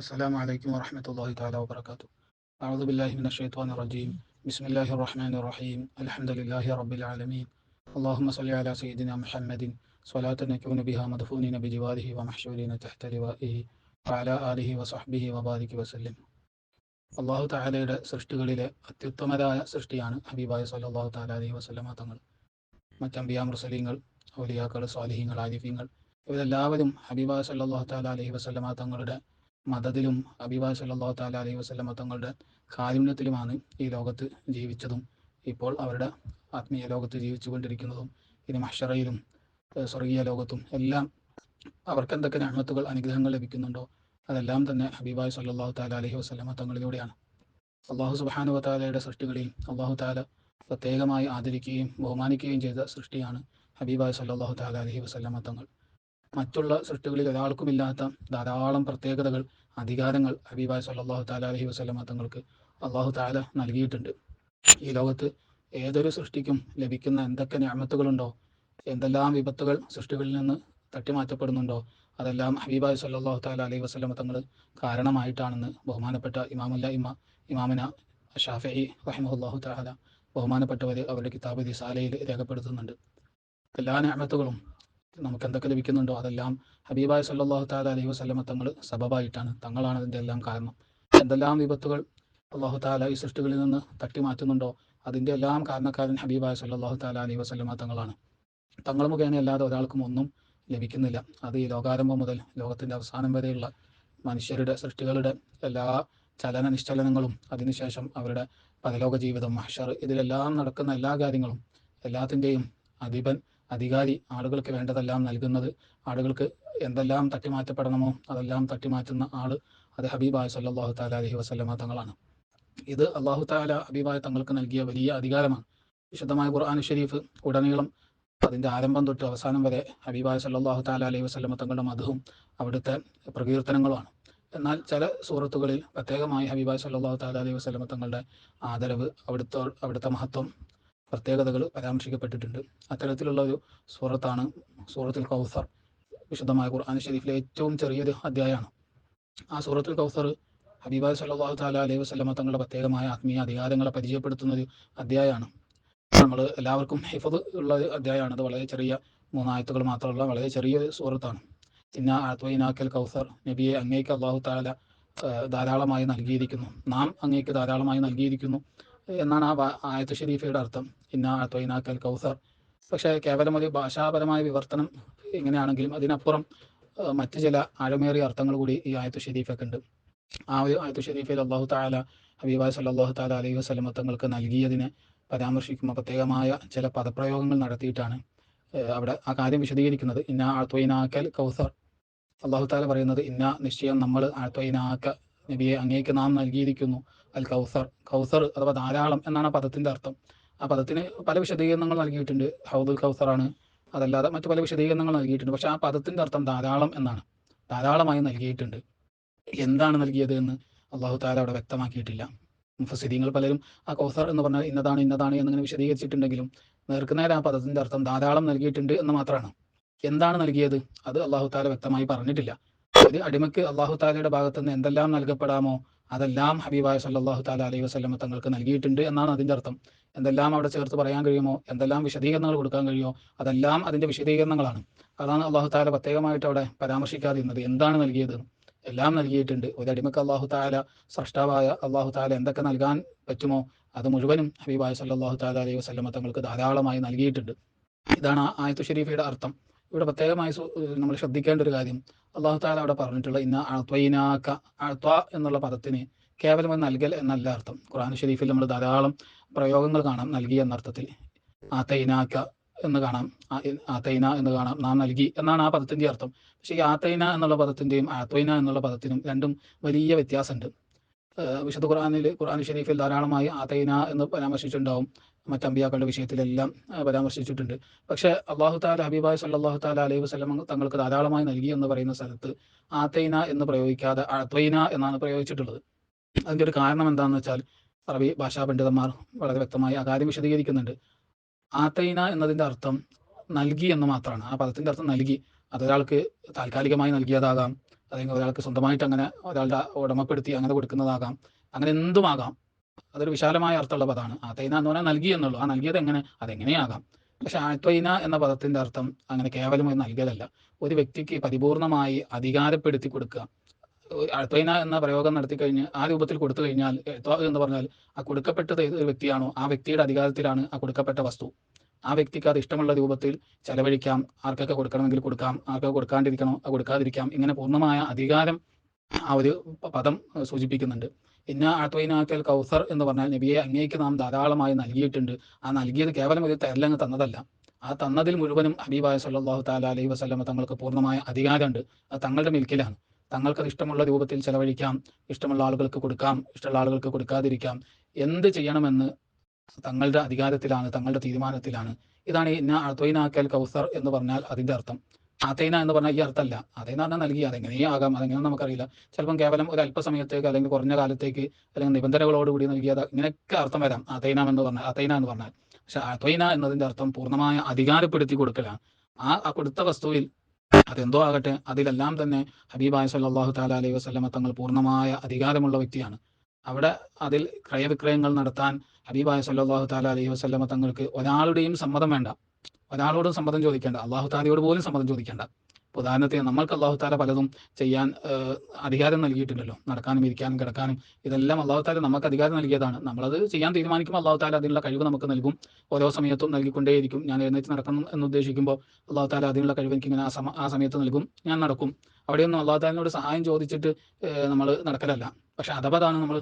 السلام عليكم ورحمة الله تعالى وبركاته أعوذ بالله من الشيطان الرجيم بسم الله الرحمن الرحيم الحمد لله رب العالمين اللهم صل على سيدنا محمد صلاة نكون بها مدفونين بجواره ومحشورين تحت لوائه وعلى آله وصحبه وبارك وسلم അള്ളാഹു താലയുടെ സൃഷ്ടികളിലെ അത്യുത്തമരായ സൃഷ്ടിയാണ് ഹബീബായ സല്ലാഹു താല അലൈഹി വസ്ലമ തങ്ങൾ മറ്റമ്പിയ മുർസലീങ്ങൾ ഔലിയാക്കൾ സ്വാലിഹീങ്ങൾ ആരിഫീങ്ങൾ ഇവരെല്ലാവരും ഹബീബായ സല്ലാഹു താല അലൈഹി വസ്ലമ തങ്ങളുടെ മതത്തിലും ഹബീബായ സല്ലാ താല അലൈഹി വസ്ലമ തങ്ങളുടെ കാരുണ്യത്തിലുമാണ് ഈ ലോകത്ത് ജീവിച്ചതും ഇപ്പോൾ അവരുടെ ആത്മീയ ലോകത്ത് ജീവിച്ചുകൊണ്ടിരിക്കുന്നതും ഇനി മഷറയിലും സ്വർഗീയ ലോകത്തും എല്ലാം അവർക്ക് എന്തൊക്കെ ഞാമത്തുകൾ അനുഗ്രഹങ്ങൾ ലഭിക്കുന്നുണ്ടോ അതെല്ലാം തന്നെ ഹബീബായ് സല്ലാഹു താല അലഹി വസ്ലമ തങ്ങളിലൂടെയാണ്. അള്ളാഹു സുബാനു താലയുടെ സൃഷ്ടികളിൽ അള്ളാഹു താല പ്രത്യേകമായി ആദരിക്കുകയും ബഹുമാനിക്കുകയും ചെയ്ത സൃഷ്ടിയാണ് ഹബീബായ് സല്ലാഹു താല അലഹി വസ്ലമ തങ്ങൾ. മറ്റുള്ള സൃഷ്ടികളിൽ ഒരാൾക്കുമില്ലാത്ത ധാരാളം പ്രത്യേകതകൾ അധികാരങ്ങൾ ഹബീബായ് സല്ലാഹു താല അലഹി വസ്ലമ തങ്ങൾക്ക് അള്ളാഹു താല നൽകിയിട്ടുണ്ട്. ഈ ലോകത്ത് ഏതൊരു സൃഷ്ടിക്കും ലഭിക്കുന്ന എന്തൊക്കെ ഞാമത്തുകളുണ്ടോ എന്തെല്ലാം വിപത്തുകൾ സൃഷ്ടികളിൽ നിന്ന് തട്ടിമാറ്റപ്പെടുന്നുണ്ടോ അതെല്ലാം ഹബീബായ് സല്ലാഹു താല അലൈഹി വസ്ലമ തങ്ങൾ കാരണമായിട്ടാണെന്ന് ബഹുമാനപ്പെട്ട ഇമാമുല്ല ഇമ ഇമാമിന ഷാഫി റഹിമുല്ലാഹു താല ബഹുമാനപ്പെട്ടവർ അവരുടെ കിതാബ് ദിസാലയിൽ രേഖപ്പെടുത്തുന്നുണ്ട്. എല്ലാ ഞാമത്തുകളും നമുക്ക് എന്തൊക്കെ ലഭിക്കുന്നുണ്ടോ അതെല്ലാം ഹബീബായ് സല്ലാഹു താല അലൈഹി വസ്ലമ തങ്ങൾ സബബായിട്ടാണ്. തങ്ങളാണ് അതിന്റെ എല്ലാം കാരണം. എന്തെല്ലാം വിപത്തുകൾ അള്ളാഹു താല ഈ സൃഷ്ടികളിൽ നിന്ന് തട്ടി മാറ്റുന്നുണ്ടോ അതിന്റെ എല്ലാം കാരണക്കാരൻ ഹബീബായ സല്ലാഹു താല അലൈഹി വസ്ലമ തങ്ങളാണ്. തങ്ങൾ മുഖേന അല്ലാതെ ഒരാൾക്കും ഒന്നും ലഭിക്കുന്നില്ല. അത് ഈ ലോകാരംഭം മുതൽ ലോകത്തിന്റെ അവസാനം വരെയുള്ള മനുഷ്യരുടെ സൃഷ്ടികളുടെ എല്ലാ ചലന നിശ്ചലനങ്ങളും അതിനുശേഷം അവരുടെ പരലോക ജീവിതം മഹഷർ ഇതിലെല്ലാം നടക്കുന്ന എല്ലാ കാര്യങ്ങളും എല്ലാത്തിന്റെയും അധിപൻ അധികാരി ആളുകൾക്ക് വേണ്ടതെല്ലാം നൽകുന്നത് ആളുകൾക്ക് എന്തെല്ലാം തട്ടിമാറ്റപ്പെടണമോ അതെല്ലാം തട്ടിമാറ്റുന്ന ആൾ അത് ഹബീബായ സല്ലാഹു താല അലഹി വസ്ലമ തങ്ങളാണ്. ഇത് അള്ളാഹു താല ഹബീബായ തങ്ങൾക്ക് നൽകിയ വലിയ അധികാരമാണ്. വിശുദ്ധമായ ഖുർആൻ ഷെരീഫ് ഉടനീളം അതിന്റെ ആരംഭം തൊട്ട് അവസാനം വരെ ഹബീബായ സല്ലാഹു താല അലൈഹി വസ്ലമ തങ്ങളുടെ മധുവും അവിടുത്തെ പ്രകീർത്തനങ്ങളുമാണ്. എന്നാൽ ചില സുഹൃത്തുക്കളിൽ പ്രത്യേകമായി ഹബീബായ് സല്ലാഹു താല അലൈഹി വസ്ലമ തങ്ങളുടെ ആദരവ് അവിടുത്തെ അവിടുത്തെ മഹത്വം പ്രത്യേകതകൾ പരാമർശിക്കപ്പെട്ടിട്ടുണ്ട്. അത്തരത്തിലുള്ള ഒരു സൂറത്താണ് സൂറത്തുൽ കൗസർ വിശുദ്ധമായ ഖുർആൻ ഷെരീഫിലെ ഏറ്റവും ചെറിയൊരു അധ്യായമാണ് ആ സൂറത്തുൽ കൗസർ ഹബീബായ് സല്ലാഹു താല അലൈഹി വസ്ലമ തങ്ങളുടെ പ്രത്യേകമായ ആത്മീയ അധികാരങ്ങളെ പരിചയപ്പെടുത്തുന്ന ഒരു അധ്യായമാണ് നമ്മൾ എല്ലാവർക്കും ഹിഫത് ഉള്ള അധ്യായമാണ് അത് വളരെ ചെറിയ മൂന്നായത്തുകൾ മാത്രമുള്ള വളരെ ചെറിയൊരു സൂറത്താണ്. ഇന്ന ആത്മീനാക്കൽ കൗസർ നബിയെ അങ്ങേക്ക് അള്ളാഹു താല ധാരാളമായി നൽകിയിരിക്കുന്നു. നാം അങ്ങേക്ക് ധാരാളമായി നൽകിയിരിക്കുന്നു. എന്നാണ് ആ ആയത്ത് ഷെരീഫയുടെ അർത്ഥം. ഇന്ന തൊയ്നാക്കൽ കൗസർ. പക്ഷേ കേവലം ഒരു ഭാഷാപരമായ വിവർത്തനം എങ്ങനെയാണെങ്കിലും അതിനപ്പുറം മറ്റു ചില ആഴമേറിയ അർത്ഥങ്ങൾ കൂടി ഈ ആയത്ത് ഷെരീഫൊക്കെ ഉണ്ട്. ആ ഒരു ആയത്ത് ഷെരീഫിൽ അള്ളാഹു താല ഹബീബായ് സല്ലാഹു താല അലൈഹി വസ്ലമ തങ്ങൾക്ക് നൽകിയതിനെ പരാമർശിക്കുമ്പോൾ പ്രത്യേകമായ ചില പദപ്രയോഗങ്ങൾ നടത്തിയിട്ടാണ് അവിടെ ആ കാര്യം വിശദീകരിക്കുന്നത്. ഇന്ന ആത്വയിനാക്കൽ കൗസർ. അള്ളാഹു താല പറയുന്നത് ഇന്ന നിശ്ചയം നമ്മൾ ആത്വയിനാക്ക നബിയെ അങ്ങേക്ക് നാം നൽകിയിരിക്കുന്നു. അൽ കൗസർ. കൗസർ അഥവാ ധാരാളം എന്നാണ് ആ പദത്തിന്റെ അർത്ഥം. ആ പദത്തിന് പല വിശദീകരണങ്ങൾ നൽകിയിട്ടുണ്ട്. ഹൗദുൽ കൗസറാണ്. അതല്ലാതെ മറ്റു പല വിശദീകരണങ്ങൾ നൽകിയിട്ടുണ്ട്. പക്ഷെ ആ പദത്തിന്റെ അർത്ഥം ധാരാളം എന്നാണ്. ധാരാളമായി നൽകിയിട്ടുണ്ട്. എന്താണ് നൽകിയത് എന്ന് അള്ളാഹു താല അവിടെ വ്യക്തമാക്കിയിട്ടില്ല. മുഫസിദീങ്ങൾ പലരും ആ കൗസർ എന്ന് പറഞ്ഞാൽ ഇന്നതാണ് ഇന്നതാണ് എന്നിങ്ങനെ വിശദീകരിച്ചിട്ടുണ്ടെങ്കിലും നേർക്കുനേരെ ആ പദത്തിന്റെ അർത്ഥം ധാരാളം നൽകിയിട്ടുണ്ട് എന്ന് മാത്രമാണ്. എന്താണ് നൽകിയത്? അത് അള്ളാഹു താല വ്യക്തമായി പറഞ്ഞിട്ടില്ല. ഒരു അടിമയ്ക്ക് അള്ളാഹു താലയുടെ ഭാഗത്ത് നിന്ന് എന്തെല്ലാം നൽകപ്പെടാമോ അതെല്ലാം ഹബീബായ സല്ലാഹു താല അലൈഹി വസ്ലമ തങ്ങൾക്ക് നൽകിയിട്ടുണ്ട് എന്നാണ് അതിന്റെ അർത്ഥം. എന്തെല്ലാം അവിടെ ചേർത്ത് പറയാൻ കഴിയുമോ എന്തെല്ലാം വിശദീകരണങ്ങൾ കൊടുക്കാൻ കഴിയുമോ അതെല്ലാം അതിന്റെ വിശദീകരണങ്ങളാണ്. അതാണ് അള്ളാഹു താല പ്രത്യേകമായിട്ട് അവിടെ പരാമർശിക്കാതിരുന്നത്. എന്താണ് നൽകിയത്? എല്ലാം നൽകിയിട്ടുണ്ട്. ഒരു അടിമക്ക് അള്ളാഹു താല സൃഷ്ടാവായ അള്ളാഹു താല എന്തൊക്കെ നൽകാൻ പറ്റുമോ അത് മുഴുവനും ഹബീബായ സല്ലാഹു താല അലൈഹി വസ്ലമ തങ്ങൾക്ക് ധാരാളമായി നൽകിയിട്ടുണ്ട്. ഇതാണ് ആയത്തു ഷരീഫയുടെ അർത്ഥം. ഇവിടെ പ്രത്യേകമായി നമ്മൾ ശ്രദ്ധിക്കേണ്ട ഒരു കാര്യം. അള്ളാഹു താല അവിടെ പറഞ്ഞിട്ടുള്ള ഇന്ന അത്വയിനാക്ക അത്വ എന്നുള്ള പദത്തിന് കേവലം നൽകൽ എന്നല്ല അർത്ഥം. ഖുറാൻ ഷെരീഫിൽ നമ്മൾ ധാരാളം പ്രയോഗങ്ങൾ കാണാം നൽകി എന്ന അർത്ഥത്തിൽ. ആത്തൈനാക്ക എന്ന് കാണാം ആത്തൈന എന്ന് കാണാം നാം നൽകി എന്നാണ് ആ പദത്തിന്റെ അർത്ഥം. പക്ഷേ ഈ ആത്തൈന എന്നുള്ള പദത്തിന്റെയും ആത്വൈന എന്നുള്ള പദത്തിനും രണ്ടും വലിയ വ്യത്യാസമുണ്ട്. വിശുദ്ധ ഖുർആാനിൽ ഖുർആൻ ഷെരീഫിൽ ധാരാളമായി അതൈന എന്ന് പരാമർശിച്ചിട്ടുണ്ടാവും. മറ്റമ്പിയാക്കളുടെ വിഷയത്തിലെല്ലാം പരാമർശിച്ചിട്ടുണ്ട്. പക്ഷേ അള്ളാഹു താല ഹബീബായ് സല്ലാഹു താല അലൈഹി വസ്ലം തങ്ങൾക്ക് ധാരാളമായി നൽകി എന്ന് പറയുന്ന സ്ഥലത്ത് ആത്തൈന എന്ന് പ്രയോഗിക്കാതെ അത്വൈന എന്നാണ് പ്രയോഗിച്ചിട്ടുള്ളത്. അതിന്റെ ഒരു കാരണം എന്താണെന്ന് വെച്ചാൽ അറബി ഭാഷാ പണ്ഡിതന്മാർ വളരെ വ്യക്തമായി ആ കാര്യം വിശദീകരിക്കുന്നുണ്ട്. ആത്തൈന എന്നതിന്റെ അർത്ഥം നൽകി എന്ന് മാത്രമാണ്. ആ പദത്തിന്റെ അർത്ഥം നൽകി. അതൊരാൾക്ക് താൽക്കാലികമായി നൽകിയതാകാം. അല്ലെങ്കിൽ ഒരാൾക്ക് സ്വന്തമായിട്ട് അങ്ങനെ ഒരാളുടെ ഉടമപ്പെടുത്തി അങ്ങനെ കൊടുക്കുന്നതാകാം. അങ്ങനെ എന്തുമാകാം? അതൊരു വിശാലമായ അർത്ഥമുള്ള പദമാണ്. ആത്തൈന എന്ന് പറഞ്ഞാൽ നൽകി എന്നുള്ളൂ. ആ നൽകിയത് എങ്ങനെ? അതെങ്ങനെയാകാം? പക്ഷെ ആത്വൈന എന്ന പദത്തിന്റെ അർത്ഥം അങ്ങനെ കേവലം ഒരു നൽകലല്ല ഒരു വ്യക്തിക്ക് പരിപൂർണമായി അധികാരപ്പെടുത്തി കൊടുക്കുക. അഴ്ത്വൈന എന്ന പ്രയോഗം നടത്തി കഴിഞ്ഞ് ആ രൂപത്തിൽ കൊടുത്തു കഴിഞ്ഞാൽ എന്ന് പറഞ്ഞാൽ ആ കൊടുക്കപ്പെട്ടത് ഏത് വ്യക്തിയാണോ ആ വ്യക്തിയുടെ അധികാരത്തിലാണ് ആ കൊടുക്കപ്പെട്ട വസ്തു. ആ വ്യക്തിക്ക് അത് ഇഷ്ടമുള്ള രൂപത്തിൽ ചെലവഴിക്കാം ആർക്കൊക്കെ കൊടുക്കണമെങ്കിൽ കൊടുക്കാം ആർക്കൊക്കെ കൊടുക്കാണ്ടിരിക്കണോ അത് കൊടുക്കാതിരിക്കാം ഇങ്ങനെ പൂർണമായ അധികാരം ആ ഒരു പദം സൂചിപ്പിക്കുന്നുണ്ട്. ഇന്ന ആത്വൈനാക്കൽ കൗസർ എന്ന് പറഞ്ഞാൽ നബിയെ അങ്ങേക്ക് നാം ധാരാളമായി നൽകിയിട്ടുണ്ട്. ആ നൽകിയത് കേവലം ഒരു തെരലങ്ങ് തന്നതല്ല. ആ തന്നതിൽ മുഴുവനും ഹബീബായ സല്ലാഹു താല അലൈഹി വസ്ലമ തങ്ങൾക്ക് പൂർണമായ അധികാരമുണ്ട്. അത് തങ്ങളുടെ മിൽക്കിലാണ്. തങ്ങൾക്ക് ഇഷ്ടമുള്ള രൂപത്തിൽ ചെലവഴിക്കാം ഇഷ്ടമുള്ള ആളുകൾക്ക് കൊടുക്കാം ഇഷ്ടമുള്ള ആളുകൾക്ക് കൊടുക്കാതിരിക്കാം. എന്ത് ചെയ്യണമെന്ന് തങ്ങളുടെ അധികാരത്തിലാണ് തങ്ങളുടെ തീരുമാനത്തിലാണ്. ഇതാണ് ഇന്ന അത്വൈനാക്കൽ കൗസർ എന്ന് പറഞ്ഞാൽ അതിന്റെ അർത്ഥം. അതൈന എന്ന് പറഞ്ഞാൽ ഈ അർത്ഥമല്ല. അതൈന പറഞ്ഞാൽ നൽകി അതെങ്ങനെയും ആകാം അതെങ്ങനെ നമുക്കറിയില്ല. ചിലപ്പം കേവലം ഒരു അല്പസമയത്തേക്ക് അല്ലെങ്കിൽ കുറഞ്ഞ കാലത്തേക്ക് അല്ലെങ്കിൽ നിബന്ധനകളോടുകൂടി നൽകിയത് ഇങ്ങനെയൊക്കെ അർത്ഥം വരാം. അതൈന എന്ന് പറഞ്ഞാൽ അതൈന എന്ന് പറഞ്ഞാൽ. പക്ഷെ അത്വൈന എന്നതിന്റെ അർത്ഥം പൂർണമായ അധികാരപ്പെടുത്തി കൊടുക്കലാണ്. ആ കൊടുത്ത വസ്തുവിൽ അതെന്തോ ആകട്ടെ അതിലെല്ലാം തന്നെ ഹബീബായ സല്ലാഹു താല അലൈഹി വസ്ലമ തങ്ങൾ പൂർണമായ അധികാരമുള്ള വ്യക്തിയാണ്. അവിടെ അതിൽ ക്രയവിക്രയങ്ങൾ നടത്താൻ ഹബീബായ സല്ലാഹു താല അലൈഹി വസ്ലമ തങ്ങൾക്ക് ഒരാളുടെയും സമ്മതം വേണ്ട. ഒരാളോടും സമ്മതം ചോദിക്കേണ്ട. അള്ളാഹു താലയോട് പോലും സമ്മതം ചോദിക്കേണ്ട. ഉദാഹരണത്തിന് നമ്മൾക്ക് അള്ളാഹു താല പലതും ചെയ്യാൻ അധികാരം നൽകിയിട്ടുണ്ടല്ലോ. നടക്കാനും ഇരിക്കാനും കിടക്കാനും. ഇതെല്ലാം അള്ളാഹു താല നമുക്ക് അധികാരം നൽകിയതാണ്. നമ്മളത് ചെയ്യാൻ തീരുമാനിക്കുമ്പോൾ അള്ളാഹു താല അതിനുള്ള കഴിവ് നമുക്ക് നൽകും. ഓരോ സമയത്തും നൽകിക്കൊണ്ടേയിരിക്കും. ഞാൻ എഴുന്നേറ്റ് നടക്കണം എന്ന് ഉദ്ദേശിക്കുമ്പോൾ അള്ളാഹു താല അതിനുള്ള കഴിവ് എനിക്ക് ഇങ്ങനെ ആ സമയത്ത് നൽകും. ഞാൻ നടക്കും. അവിടെയൊന്നും അള്ളാഹു താലിനോട് സഹായം ചോദിച്ചിട്ട് നമ്മൾ നടക്കലല്ല. പക്ഷെ അഥവാതാണ് നമ്മൾ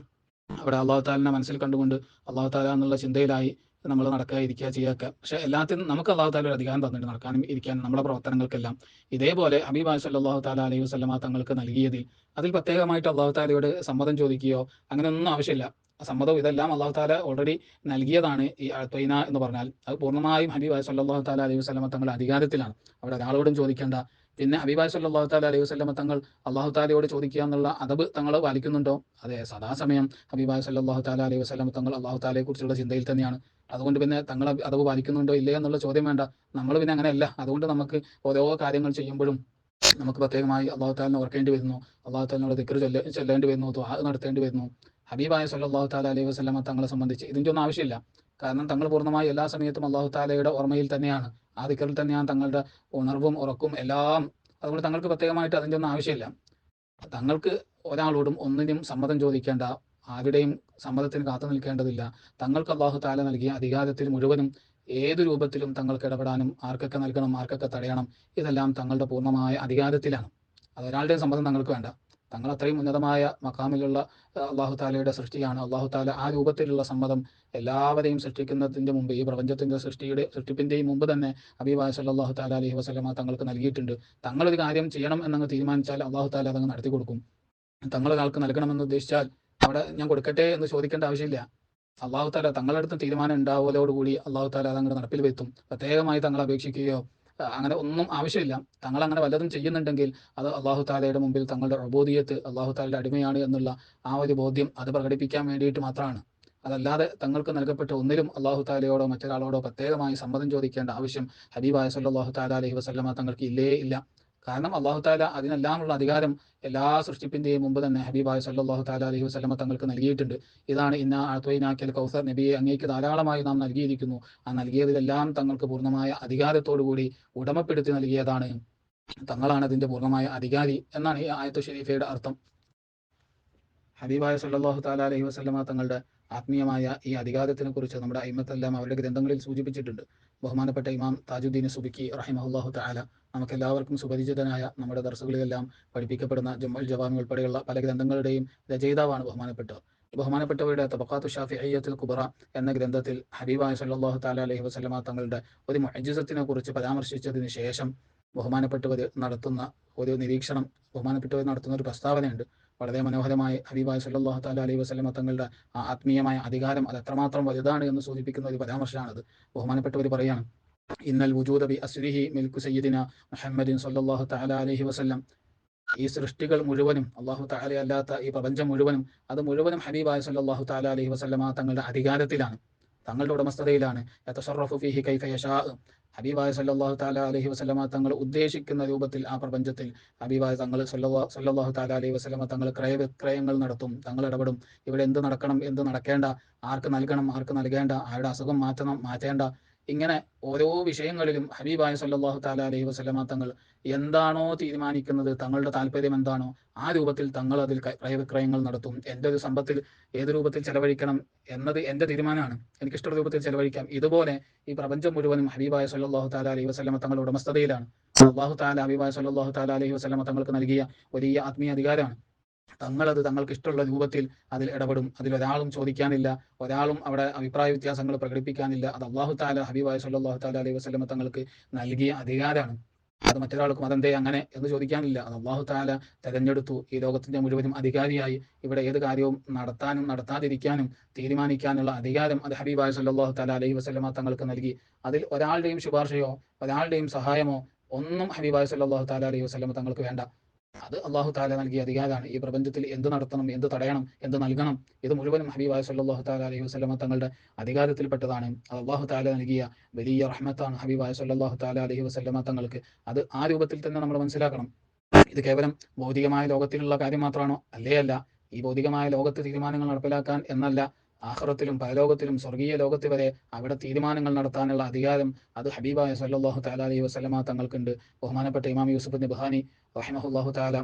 അവിടെ അള്ളാഹു താലിനെ മനസ്സിൽ കണ്ടുകൊണ്ട് അള്ളാഹു താല എന്നുള്ള ചിന്തയിലായി നമ്മൾ നടക്കുക ഇരിക്കുക ചെയ്യുക പക്ഷെ എല്ലാത്തിനും നമുക്ക് അള്ളാഹു താല ഒരു അധികാരം തന്നിട്ട് നടക്കാനും ഇരിക്കാനും നമ്മുടെ പ്രവർത്തനങ്ങൾക്കെല്ലാം. ഇതേപോലെ ഹബീബ് സല്ലാഹു താല അലൈഹി വസ്ലമ തങ്ങൾക്ക് നൽകിയതിൽ അതിൽ പ്രത്യേകമായിട്ട് അള്ളാഹു താലയോട് സമ്മതം ചോദിക്കുകയോ അങ്ങനെയൊന്നും ആവശ്യമില്ല. സമ്മതം ഇതെല്ലാം അള്ളാഹു താല ഓൾറെഡി നൽകിയതാണ് ഈ ത്വൈന എന്ന് പറഞ്ഞാൽ. അത് പൂർണമായും ഹബീബ് സല്ലാഹു താല അലൈഹി വസ്ലമ തങ്ങളുടെ അധികാരത്തിലാണ്. അവിടെ ഒരാളോടും ചോദിക്കേണ്ട പിന്നെ അബിബാസ് സല്ലാഹു താല അലൈഹി വസ്ലമ തങ്ങൾ അള്ളാഹു താലയോട് ചോദിക്കുക എന്നുള്ള അതബ് തങ്ങൾ പാലിക്കുന്നുണ്ടോ? അതെ സദാസമയം അബിബാസ് സല്ലാഹു താല അലൈഹി വസ്ലമ തങ്ങൾ അള്ളാഹു താലയെ കുറിച്ചുള്ള ചിന്തയിൽ തന്നെയാണ്. അതുകൊണ്ട് പിന്നെ തങ്ങൾ അതവ് പാലിക്കുന്നുണ്ടോ ഇല്ലേ എന്നുള്ള ചോദ്യം വേണ്ട. നമ്മൾ പിന്നെ അങ്ങനെയല്ല. അതുകൊണ്ട് നമുക്ക് ഓരോ കാര്യങ്ങൾ ചെയ്യുമ്പോഴും നമുക്ക് പ്രത്യേകമായി അള്ളാഹു താലിനെ ഓർക്കേണ്ടി വരുന്നു. അള്ളാഹു താലിനോട് ദിക്കർ ചൊല്ല ചെല്ലേണ്ടി വരുന്നു ദ്വാ നടത്തേണ്ടി വരുന്നു. ഹബീബായ സല്ലാഹു താല അലൈഹി വസ്ലമ തങ്ങളെ സംബന്ധിച്ച് ഇതിന്റെ ഒന്നും ആവശ്യമില്ല. കാരണം തങ്ങൾ പൂർണമായി എല്ലാ സമയത്തും അള്ളാഹു താലയുടെ ഓർമ്മയിൽ തന്നെയാണ്. ആ തന്നെയാണ് തങ്ങളുടെ ഉണർവും ഉറക്കും എല്ലാം. അതുകൊണ്ട് തങ്ങൾക്ക് പ്രത്യേകമായിട്ട് അതിന്റെ ഒന്നും ആവശ്യമില്ല. തങ്ങൾക്ക് ഒരാളോടും ഒന്നിനും സമ്മതം ചോദിക്കേണ്ട ആരുടെയും സമ്മതത്തിന് കാത്തു നിൽക്കേണ്ടതില്ല. തങ്ങൾക്ക് അള്ളാഹു താല നൽകിയ അധികാരത്തിൽ മുഴുവനും ഏതു രൂപത്തിലും തങ്ങൾക്ക് ഇടപെടാനും ആർക്കൊക്കെ നൽകണം ആർക്കൊക്കെ തടയണം ഇതെല്ലാം തങ്ങളുടെ പൂർണമായ അധികാരത്തിലാണ്. അതൊരാളുടെയും സമ്മതം തങ്ങൾക്ക് വേണ്ട. തങ്ങൾ അത്രയും ഉന്നതമായ മക്കാമിലുള്ള അള്ളാഹു താലയുടെ സൃഷ്ടിയാണ്. അള്ളാഹു താല ആ രൂപത്തിലുള്ള സമ്മതം എല്ലാവരെയും സൃഷ്ടിക്കുന്നതിന്റെ മുമ്പ് ഈ പ്രപഞ്ചത്തിന്റെ സൃഷ്ടിയുടെ സൃഷ്ടിപ്പിന്റെയും മുമ്പ് തന്നെ അബീബായ സല്ലാഹു താല അലഹി വസ്ലമ തങ്ങൾക്ക് നൽകിയിട്ടുണ്ട്. തങ്ങളൊരു കാര്യം ചെയ്യണം എന്നങ്ങ് തീരുമാനിച്ചാൽ അള്ളാഹു താല അതങ്ങ് നടത്തി കൊടുക്കും. തങ്ങളൊരാൾക്ക് നൽകണമെന്ന് ഉദ്ദേശിച്ചാൽ അവിടെ ഞാൻ കൊടുക്കട്ടെ എന്ന് ചോദിക്കേണ്ട ആവശ്യമില്ല. അള്ളാഹു താല തങ്ങളുടെ തീരുമാനം ഉണ്ടാവലോടുകൂടി അള്ളാഹു താല അതങ്ങോട്ട് നടപ്പിൽ വരുത്തും. പ്രത്യേകമായി തങ്ങൾ അപേക്ഷിക്കുകയോ അങ്ങനെ ഒന്നും ആവശ്യമില്ല. തങ്ങൾ അങ്ങനെ വല്ലതും ചെയ്യുന്നുണ്ടെങ്കിൽ അത് അള്ളാഹു താലയുടെ മുമ്പിൽ തങ്ങളുടെ അബോധിയത്ത് അള്ളാഹു താലയുടെ അടിമയാണ് എന്നുള്ള ആ ഒരു ബോധ്യം അത് പ്രകടിപ്പിക്കാൻ വേണ്ടിയിട്ട് മാത്രമാണ്. അതല്ലാതെ തങ്ങൾക്ക് നൽകപ്പെട്ട ഒന്നിലും അള്ളാഹു താലയോടോ മറ്റൊരാളോടോ പ്രത്യേകമായി സമ്മതം ചോദിക്കേണ്ട ആവശ്യം ഹബീബായ സല്ലാഹു താല അലഹി വസ്ലമ തങ്ങൾക്ക് ഇല്ലേ ഇല്ല. കാരണം അള്ളാഹു താല അതിനെല്ലാമുള്ള അധികാരം എല്ലാ സൃഷ്ടിപ്പിന്റെയും മുമ്പ് തന്നെ ഹബീബായ സല്ലാഹു താല അലഹി വസ്ലമ തങ്ങൾക്ക് നൽകിയിട്ടുണ്ട്. ഇതാണ് ഇന്ന ആത്വൈനാക്കൽ കൗസർ നബിയെ അങ്ങേക്ക് ധാരാളമായി നാം നൽകിയിരിക്കുന്നു. ആ നൽകിയതിലെല്ലാം തങ്ങൾക്ക് പൂർണമായ അധികാരത്തോടുകൂടി ഉടമപ്പെടുത്തി നൽകിയതാണ്. തങ്ങളാണ് അതിന്റെ പൂർണമായ അധികാരി എന്നാണ് ഈ ആയത്തു ഷെരീഫയുടെ അർത്ഥം. ഹബീബായ സല്ലാഹു താല അലഹി വസ്ലമ തങ്ങളുടെ ആത്മീയമായ ഈ അധികാരത്തിനെ കുറിച്ച് നമ്മുടെ അയിമത്തെല്ലാം അവരുടെ ഗ്രന്ഥങ്ങളിൽ സൂചിപ്പിച്ചിട്ടുണ്ട്. ബഹുമാനപ്പെട്ട ഇമാം താജുദ്ദീൻ സുബിക്കി റഹിമഹുല്ലാഹു താല നമുക്ക് എല്ലാവർക്കും സുപരിചിതനായ നമ്മുടെ ദർസുകളിലെല്ലാം പഠിപ്പിക്കപ്പെടുന്ന ജമ്മൽ ജവാമി ഉൾപ്പെടെയുള്ള പല ഗ്രന്ഥങ്ങളുടെയും രചയിതാവാണ് ബഹുമാനപ്പെട്ടത് ബഹുമാനപ്പെട്ടവരുടെ തബക്കാത്തു ഷാഫി അയ്യത്തുൽ കുബറ എന്ന ഗ്രന്ഥത്തിൽ ഹബീബായ സല്ലാഹു താല അലഹി വസ്ലമ തങ്ങളുടെ ഒരു മൊജിസത്തിനെ കുറിച്ച് പരാമർശിച്ചതിന് ശേഷം ബഹുമാനപ്പെട്ടവർ നടത്തുന്ന ഒരു നിരീക്ഷണം ബഹുമാനപ്പെട്ടവർ നടത്തുന്ന ഒരു പ്രസ്താവനയുണ്ട്. വളരെ മനോഹരമായി ഹബീബായ് സല്ലാഹു താല അലൈഹി വസ്ലമ തങ്ങളുടെ ആ ആത്മീയമായ അധികാരം അത് എത്രമാത്രം വലുതാണ് എന്ന് സൂചിപ്പിക്കുന്ന ഒരു പരാമർശമാണത്. ബഹുമാനപ്പെട്ടവർ പറയാണ് ഇന്നൽ വുജൂദ ബി അസ്ലിഹി മിൽക്കു സയ്യിദിന മുഹമ്മദിൻ സല്ലാഹു താല അലഹി വസ്ലം ഈ സൃഷ്ടികൾ മുഴുവനും അള്ളാഹു താല അല്ലാത്ത ഈ പ്രപഞ്ചം മുഴുവനും അത് മുഴുവനും ഹബീബായ സല്ലാഹു തആല അലഹി വസല്ലമ തങ്ങളുടെ അധികാരത്തിലാണ്. തങ്ങളുടെ ഉടമസ്ഥതയിലാണ്. ഫീഹി കൈഫ ഹബീബായ സല്ലാഹു താല അലഹി വസ്ലമ തങ്ങൾ ഉദ്ദേശിക്കുന്ന രൂപത്തിൽ ആ പ്രപഞ്ചത്തിൽ ഹബീബായ തങ്ങൾ സല്ലാഹു താല അലഹി വസ്ലമ തങ്ങൾ ക്രയ വിക്രയങ്ങൾ നടത്തും തങ്ങൾ ഇടപെടും. ഇവിടെ എന്ത് നടക്കണം എന്ത് നടക്കേണ്ട ആർക്ക് നൽകണം ആർക്ക് നൽകേണ്ട ആരുടെ അസുഖം മാറ്റണം മാറ്റേണ്ട. ഇങ്ങനെ ഓരോ വിഷയങ്ങളിലും ഹബീബായ സല്ലാഹു താല അലഹി വസ്ലമ തങ്ങൾ എന്താണോ തീരുമാനിക്കുന്നത് തങ്ങളുടെ താല്പര്യം എന്താണോ ആ രൂപത്തിൽ തങ്ങൾ അതിൽ ക്രയവിക്രയങ്ങൾ നടത്തും. എന്റെ ഒരു സമ്പത്തിൽ ഏത് രൂപത്തിൽ ചെലവഴിക്കണം എന്നത് എന്റെ തീരുമാനമാണ്. എനിക്കിഷ്ട രൂപത്തിൽ ചെലവഴിക്കാം. ഇതുപോലെ ഈ പ്രപഞ്ചം മുഴുവനും ഹബീബായ സല്ലാഹു താല അലൈഹി വസ്ലമ തങ്ങളുടെ ഉടമസ്ഥതയിലാണ്. അള്ളാഹു താല ഹബീബായ സല്ലാഹു താല അലൈഹി വസ്ലമ തങ്ങൾക്ക് നൽകിയ വലിയ ആത്മീയ അധികാരമാണ്. തങ്ങളത് തങ്ങൾക്ക് ഇഷ്ടമുള്ള രൂപത്തിൽ അതിൽ ഇടപെടും. അതിൽ ഒരാളും ചോദിക്കാനില്ല ഒരാളും അവിടെ അഭിപ്രായ വ്യത്യാസങ്ങൾ പ്രകടിപ്പിക്കാനില്ല. അത് അള്ളാഹു താല ഹബീബായ സല്ലാഹു താല അലൈഹി വസ്ലമ തങ്ങൾക്ക് നൽകിയ അധികാരമാണ്. അത് മറ്റൊരാൾക്കും അതെന്തേ അങ്ങനെ എന്ന് ചോദിക്കാനില്ല. അത് അള്ളാഹു താല തെരഞ്ഞെടുത്തു. ഈ ലോകത്തിന്റെ മുഴുവനും അധികാരിയായി. ഇവിടെ ഏത് കാര്യവും നടത്താനും നടത്താതിരിക്കാനും തീരുമാനിക്കാനുള്ള അധികാരം അത് ഹബീബായ സല്ലാഹു താല അലൈഹി വസ്ലമ തങ്ങൾക്ക് നൽകി. അതിൽ ഒരാളുടെയും ശുപാർശയോ ഒരാളുടെയും സഹായമോ ഒന്നും ഹബീബായ സല്ലാഹു താല അലൈഹി വസ്ലമ തങ്ങൾക്ക് വേണ്ട. അത് അള്ളാഹു താല നൽകിയ അധികാരമാണ് ഈ പ്രപഞ്ചത്തിൽ എന്ത് നടത്തണം എന്ത് തടയണം എന്ത് നൽകണം ഇത് മുഴുവനും ഹബീബായ സല്ലാഹു താല അലൈഹി വസ്ലമ തങ്ങളുടെ അധികാരത്തിൽപ്പെട്ടതാണ്. അത് അള്ളാഹു താല നൽകിയ വലിയ റഹ്മത്താണ് ഹബീബായ സല്ലാഹു താല അലൈഹി വസ്ലമ തങ്ങൾക്ക്. അത് ആ രൂപത്തിൽ തന്നെ നമ്മൾ മനസ്സിലാക്കണം. ഇത് കേവലം ഭൗതികമായ ലോകത്തിലുള്ള കാര്യം മാത്രമാണോ? അല്ലേ അല്ല. ഈ ഭൗതികമായ ലോകത്ത് തീരുമാനങ്ങൾ നടപ്പിലാക്കാൻ എന്നല്ല ആഹ്റത്തിലും പരലോകത്തിലും സ്വർഗീയ ലോകത്ത് വരെ അവിടെ തീരുമാനങ്ങൾ നടത്താനുള്ള അധികാരം അത് ഹബീബായ സല്ലാഹു താല അലൈഹി വസ്ലമ തങ്ങൾക്കുണ്ട് ബഹുമാനപ്പെട്ട ഇമാം യൂസുഫ് നിബാനി റഹിമഹുല്ലാഹു താല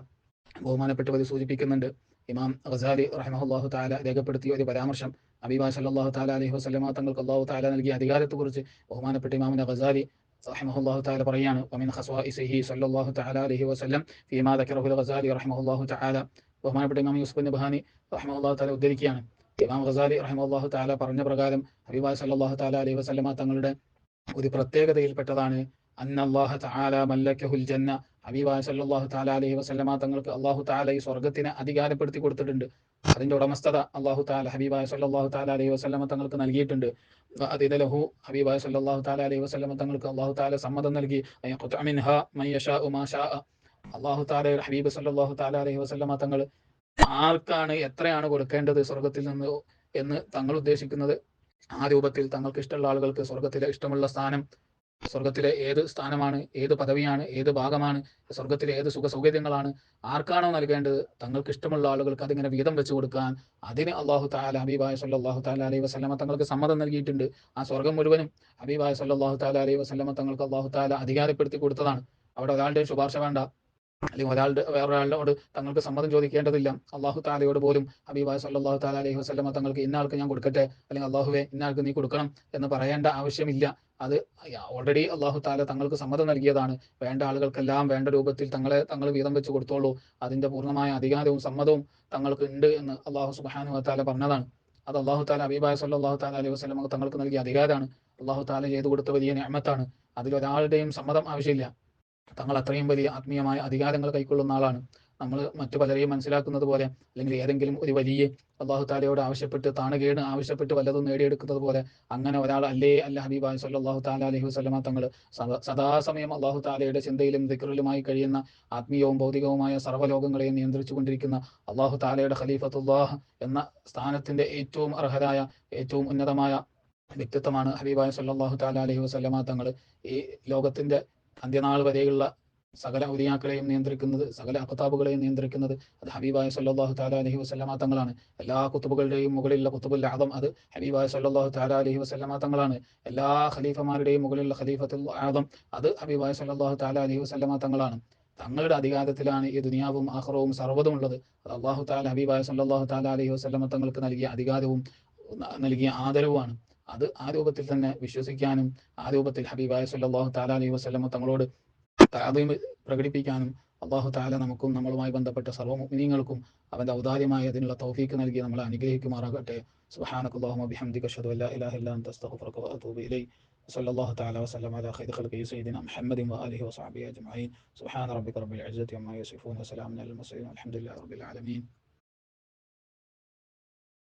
ബഹുമാനപ്പെട്ടവർ സൂചിപ്പിക്കുന്നുണ്ട് ഇമാം ഖസാലി റഹിമഹുല്ലാഹു താല രേഖപ്പെടുത്തിയ ഒരു പരാമർശം ഹബീബായ സല്ലാഹു താല അലൈഹി വസ്ലമ തങ്ങൾക്ക് അള്ളാഹു താല നൽകിയ അധികാരത്തെക്കുറിച്ച് ബഹുമാനപ്പെട്ട ഇമാമിന് ഖസാലി رحمه الله تعالى بريان ومن خصائصه صلى الله تعالى عليه وسلم فيما ذكره الغزالي رحمه الله تعالى ബഹുമാനപ്പെട്ട ഇമാം യൂസുഫ് നബഹാനി റഹ്മുല്ലാഹു താല ഉദ്ധരിക്കുകയാണ് ഇമാം ഖസാലി റഹിമല്ലാഹു താല പറഞ്ഞ പ്രകാരം ഹബീബ സല്ലാഹു താല അലൈഹി വസ്ലമ തങ്ങളുടെ ഒരു പ്രത്യേകതയിൽപ്പെട്ടതാണ് അന്നല്ലാഹ മല്ലക്കഹുൽ ജന്ന. ഹബീബ താല അലൈഹി വസ്ലമ തങ്ങൾക്ക് അള്ളാഹു താല ഈ സ്വർഗത്തിനെ അധികാരപ്പെടുത്തി കൊടുത്തിട്ടുണ്ട്. അതിന്റെ ഉടമസ്ഥത അള്ളാഹു താല ഹബീബായ സല്ലാഹു താല അലൈഹി വസ്ലമ തങ്ങൾക്ക് നൽകിയിട്ടുണ്ട്. ലഹു ഹബീബായ സല്ലാഹു താല അലൈഹി വസ്ലമ തങ്ങൾക്ക് അള്ളാഹു താല സമ്മതം നൽകി. അള്ളാഹു താല ഹബീബ് സല്ലാഹു താല അലൈഹി വസ്ലമ തങ്ങൾ ആർക്കാണ് എത്രയാണ് കൊടുക്കേണ്ടത് സ്വർഗത്തിൽ നിന്ന് എന്ന് തങ്ങൾ ഉദ്ദേശിക്കുന്നത്? ആ രൂപത്തിൽ തങ്ങൾക്ക് ഇഷ്ടമുള്ള ആളുകൾക്ക് സ്വർഗത്തിലെ ഇഷ്ടമുള്ള സ്ഥാനം സ്വർഗത്തിലെ ഏത് സ്ഥാനമാണ് ഏത് പദവിയാണ് ഏത് ഭാഗമാണ് സ്വർഗത്തിലെ ഏത് സുഖ സൗകര്യങ്ങളാണ് ആർക്കാണോ നൽകേണ്ടത്? തങ്ങൾക്ക് ഇഷ്ടമുള്ള ആളുകൾക്ക് അതിങ്ങനെ വീതം വെച്ചു കൊടുക്കാൻ അതിന് അള്ളാഹു താല ഹബീബായ സല്ലാഹു താല അലൈഹി വസ്ലമ തങ്ങൾക്ക് സമ്മതം നൽകിയിട്ടുണ്ട്. ആ സ്വർഗം മുഴുവനും ഹബീബായ സല്ലാഹു താല അലൈഹി വസ്ലമ തങ്ങൾക്ക് അള്ളാഹു താല അധികാരപ്പെടുത്തി കൊടുത്തതാണ്. അവിടെ ഒരാളുടെ ശുപാർശ വേണ്ട. അല്ലെങ്കിൽ ഒരാളുടെ വേറൊരാളോട് തങ്ങൾക്ക് സമ്മതം ചോദിക്കേണ്ടതില്ല. അള്ളാഹു താലയോട് പോലും ഹബീബായ സല്ലാഹു താല അലൈഹി വസ്ലമ തങ്ങൾക്ക് ഇന്നാൾക്ക് ഞാൻ കൊടുക്കട്ടെ അല്ലെങ്കിൽ അള്ളാഹുവെ ഇന്നാൾക്ക് നീ കൊടുക്കണം എന്ന് പറയേണ്ട ആവശ്യമില്ല. അത് ഓൾറെഡി അള്ളാഹു താല തങ്ങൾക്ക് സമ്മതം നൽകിയതാണ്. വേണ്ട ആളുകൾക്കെല്ലാം വേണ്ട രൂപത്തിൽ തങ്ങളെ തങ്ങൾ വീതം വെച്ച് കൊടുത്തോളൂ. അതിന്റെ പൂർണമായ അധികാരവും സമ്മതവും തങ്ങൾക്ക് ഉണ്ട് എന്ന് അള്ളാഹു സുബാനു താല പറഞ്ഞതാണ്. അത് അള്ളാഹു താല ഹബീബായ സല്ലാഹു താല അലൈഹി വസ്ലമ തങ്ങൾക്ക് നൽകിയ അധികാരമാണ്. അള്ളാഹു താല ചെയ്തു കൊടുത്ത വലിയ ഞാമത്താണ് അതിലൊരാളുടെയും സമ്മതം ആവശ്യമില്ല. തങ്ങൾ അത്രയും വലിയ ആത്മീയമായ അധികാരങ്ങൾ കൈക്കൊള്ളുന്ന ആളാണ്. നമ്മൾ മറ്റു പലരെയും മനസ്സിലാക്കുന്നത് പോലെ അല്ലെങ്കിൽ ഏതെങ്കിലും ഒരു വലിയ അള്ളാഹു താലയോട് ആവശ്യപ്പെട്ട് താണുകേട് ആവശ്യപ്പെട്ട് വല്ലതും നേടിയെടുക്കുന്നത് പോലെ അങ്ങനെ ഒരാൾ അല്ലേ അല്ല ഹബീബായ് സല്ലാഹു താല അലഹി വസ്ലമ തങ്ങൾ സദാസമയം അള്ളാഹു താലയുടെ ചിന്തയിലും ദിക്റിലുമായി കഴിയുന്ന ആത്മീയവും ഭൗതികവുമായ സർവലോകങ്ങളെയും നിയന്ത്രിച്ചു കൊണ്ടിരിക്കുന്ന അള്ളാഹു താലയുടെ ഖലീഫത്തുല്ലാഹ് എന്ന സ്ഥാനത്തിന്റെ ഏറ്റവും അർഹരായ ഏറ്റവും ഉന്നതമായ വ്യക്തിത്വമാണ് ഹബീബായ് സല്ലാഹു താല അലഹി വസ്ലമ തങ്ങൾ. ഈ ലോകത്തിന്റെ അന്ത്യനാൾ വരെയുള്ള സകല ഉദിയാക്കളെയും നിയന്ത്രിക്കുന്നത് സകല അഖതാബുകളെയും നിയന്ത്രിക്കുന്നത് അത് ഹബീബായ സല്ലാഹു താല അലഹി വസ്ലമ തങ്ങളാണ്. എല്ലാ കുത്തുബുകളുടെയും മുകളിലുള്ള കുത്തുബുൽ ആദം അത് ഹബീബായ സല്ലാഹു താല അലഹി വസ്ലമ തങ്ങളാണ്. എല്ലാ ഖലീഫമാരുടെയും മുകളിലുള്ള ഖലീഫത്തുൽ ആദം അത് ഹബീബായ സല്ലാഹു താല അലഹി വസ്ലമ തങ്ങളാണ്. തങ്ങളുടെ അധികാരത്തിലാണ് ഈ ദുനിയാവും ആഹ്റവും സർവതും ഉള്ളത് അത് അള്ളാഹു താല ഹബീബായ സല്ലാഹു താല അലഹി വസ്ലമ തങ്ങൾക്ക് നൽകിയ അധികാരവും നൽകിയ ആദരവുമാണ്. അത് ആ രൂപത്തിൽ തന്നെ വിശ്വസിക്കാനും ആ രൂപത്തിൽ ഹബീബായ സല്ലാഹു താല അലൈഹി വസ്ലമ തങ്ങളോട് താതയും പ്രകടിപ്പിക്കാനും അള്ളാഹു താല നമുക്കും നമ്മളുമായി ബന്ധപ്പെട്ട സർവമുനിങ്ങൾക്കും അവന്റെ ഔദാര്യമായ അതിനുള്ള തൗഫീക്ക് നൽകി നമ്മളെ അനുഗ്രഹിക്കുമാറാകട്ടെ. സുഹാനക്കുല്ലാഹു ബിഹംദിക തആല വസല്ലമ അലാ മുഹമ്മദിൻ റബ്ബിക റബ്ബിൽ അലൽ അൽഹംദുലില്ലാഹി റബ്ബിൽ ആലമീൻ.